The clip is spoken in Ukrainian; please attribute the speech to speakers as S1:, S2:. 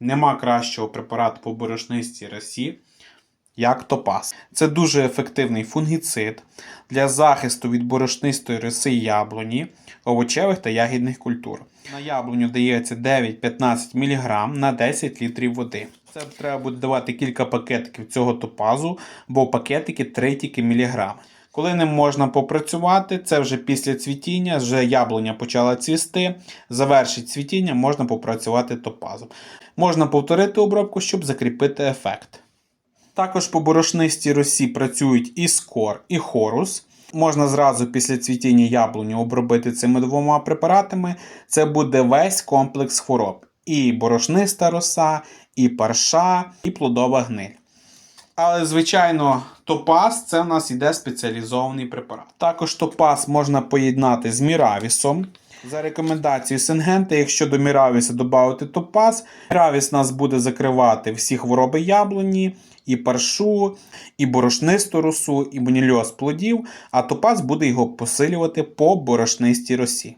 S1: нема кращого препарату по борошнистій росі, як топаз. Це дуже ефективний фунгіцид для захисту від борошнистої роси яблуні, овочевих та ягідних культур. На яблуню дається 9-15 мг на 10 літрів води. Це треба буде давати кілька пакетиків цього топазу, бо пакетики 3 тільки міліграми. Коли ним можна попрацювати, це вже після цвітіння, вже яблуня почала цвісти. Завершить цвітіння, можна попрацювати топазом. Можна повторити обробку, щоб закріпити ефект. Також по борошнистій росі працюють і скор, і хорус. Можна зразу після цвітіння яблуні обробити цими двома препаратами. Це буде весь комплекс хвороб: і борошниста роса, і парша, і плодова гниль. Але, звичайно, топаз це в нас іде спеціалізований препарат. Також топаз можна поєднати з міравісом. За рекомендацією Сингента, якщо до міравіса додати топаз, міравіс нас буде закривати всі хвороби яблуні, і паршу, і борошнисту росу, і бонільоз плодів, а топаз буде його посилювати по борошнистій росі.